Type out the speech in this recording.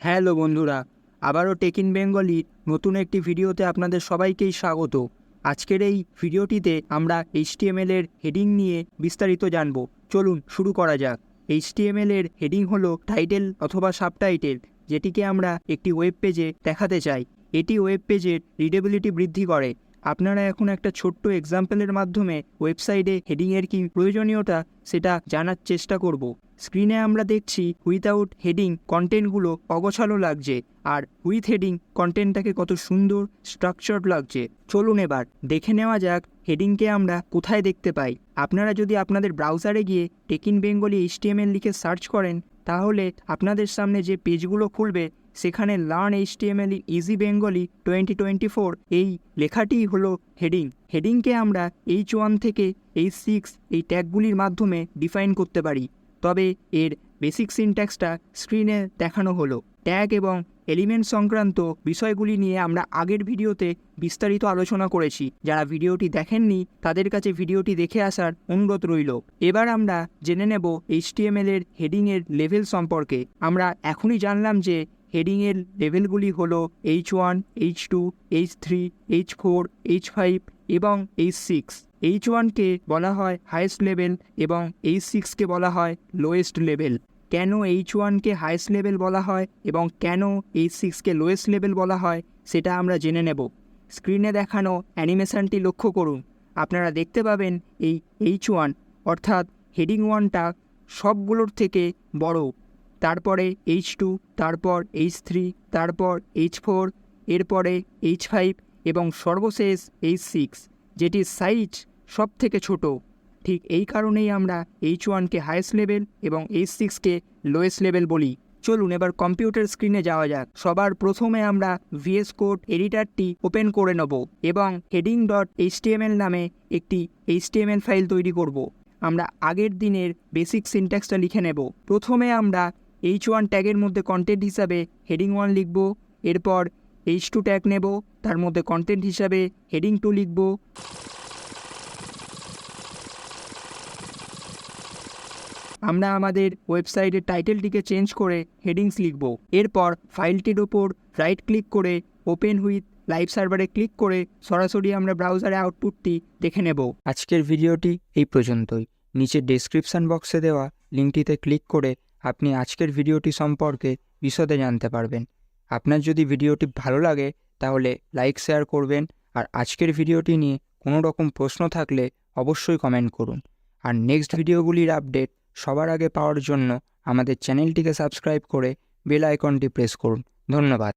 Hello বন্ধুরা, আবারও take in Bengali নতুন একটি ভিডিওতে আপনাদের সবাইকেই স্বাগত। আজকের এই ভিডিওটিতে আমরা এইচটিএমএল এর হেডিং নিয়ে বিস্তারিত জানব। চলুন শুরু করা যাক। এইচটিএমএল এর হেডিং হল টাইটেল অথবা সাবটাইটেল, যেটিকে আমরা একটি ওয়েব পেজে দেখাতে চাই। এটি ওয়েব পেজের রিডেবিলিটি বৃদ্ধি করে। আপনারা এখন একটা ছোট্ট এক্সাম্পলের মাধ্যমে ওয়েবসাইটে হেডিংয়ের কি প্রয়োজনীয়তা সেটা জানার চেষ্টা করব। স্ক্রিনে আমরা দেখছি উইথাউট হেডিং কন্টেন্টগুলো অগোছালো লাগছে, আর উইথ হেডিং কন্টেন্টটাকে কত সুন্দর স্ট্রাকচার্ড লাগছে। চলুন এবার, দেখে নেওয়া যাক হেডিংকে আমরা কোথায় দেখতে পাই। আপনারা যদি আপনাদের ব্রাউজারে গিয়ে টেকিন বেঙ্গলি এইচটিএমএল লিখে সার্চ করেন তাহলে আপনাদের সামনে যে পেজগুলো খুলবে, সেখানে learn HTML easy Bengali twenty twenty four এই লেখাটিই হলো হেডিং হেডিংকে আমরা এইচ ওয়ান থেকে এইচ সিক্স এই ট্যাগগুলির মাধ্যমে ডিফাইন করতে পারি। তবে এর বেসিক সিনট্যাক্সটা স্ক্রিনে দেখানো হলো। ট্যাগ এবং এলিমেন্ট সংক্রান্ত বিষয়গুলি নিয়ে আমরা আগের ভিডিওতে বিস্তারিত আলোচনা করেছি। যারা ভিডিওটি দেখেননি, তাদের কাছে ভিডিওটি দেখে আসার অনুরোধ রইল। এবার আমরা জেনে নেব এইচটিএমএল এর হেডিংয়ের লেভেল সম্পর্কে। আমরা এখনই জানলাম যে হেডিংয়ের লেভেলগুলি হলো H one, H two, H three, H four, H five এবং এইচ সিক্স। এইচ ওয়ানকে বলা হয় হায়েস্ট লেভেল এবং এইচ সিক্সকে বলা হয় লোয়েস্ট লেভেল। কেন এইচ ওয়ানকে হায়েস্ট লেভেল বলা হয় এবং কেন এইচ সিক্সকে লোয়েস্ট লেভেল বলা হয়, সেটা আমরা জেনে নেব। স্ক্রিনে দেখানো অ্যানিমেশনটি লক্ষ্য করুন। আপনারা দেখতে পাবেন এই এইচ ওয়ান অর্থাৎ হেডিং ওয়ানটা সবগুলোর থেকে বড়। তারপরে এইচ টু তারপর এইচ থ্রি তারপর এইচ ফোর এরপরে এইচ ফাইভ এবং সর্বশেষ এইচ সিক্স যেটির সাইজ সব থেকে ছোট। ঠিক এই কারণেই আমরা এইচ ওয়ানকে হায়েস্ট লেভেল এবং এইচ সিক্সকে লোয়েস্ট লেভেল বলি। চলুন এবার কম্পিউটার স্ক্রিনে যাওয়া যাক। সবার প্রথমে আমরা ভিএস কোড এডিটারটি ওপেন করে নেব এবং হেডিং ডট এইচটিএমএল নামে একটি এইচটিএমএল ফাইল তৈরি করব। আমরা আগের দিনের বেসিক সিনট্যাক্সটা লিখে নেব। প্রথমে আমরা এইচ ওয়ান ট্যাগের মধ্যে কন্টেন্ট হিসাবে হেডিং ওয়ান লিখব, এরপর এইচ টু ট্যাগ নেব, তার মধ্যে কন্টেন্ট হিসাবে হেডিং টু লিখব। আমরা আমাদের ওয়েবসাইটের টাইটেলটিকে চেঞ্জ করে হেডিংস লিখব। এরপর ফাইলটির ওপর রাইট ক্লিক করে ওপেন উইথ লাইভ সার্ভারে ক্লিক করে সরাসরি আমরা ব্রাউজারে আউটপুটটি দেখে নেব। আজকের ভিডিওটি এই পর্যন্তই। নিচে ডেসক্রিপশন বক্সে দেওয়া লিঙ্কটিতে ক্লিক করে আপনি আজকের ভিডিওটি সম্পর্কে বিশদে জানতে পারবেন। আপনার যদি ভিডিওটি ভালো লাগে, তাহলে লাইক শেয়ার করবেন আর আজকের ভিডিওটি নিয়ে কোনো রকম প্রশ্ন থাকলে অবশ্যই কমেন্ট করুন। আর নেক্সট ভিডিওগুলির আপডেট সবার আগে পাওয়ার জন্য আমাদের চ্যানেলটিকে সাবস্ক্রাইব করে বেল আইকনটি প্রেস করুন। ধন্যবাদ।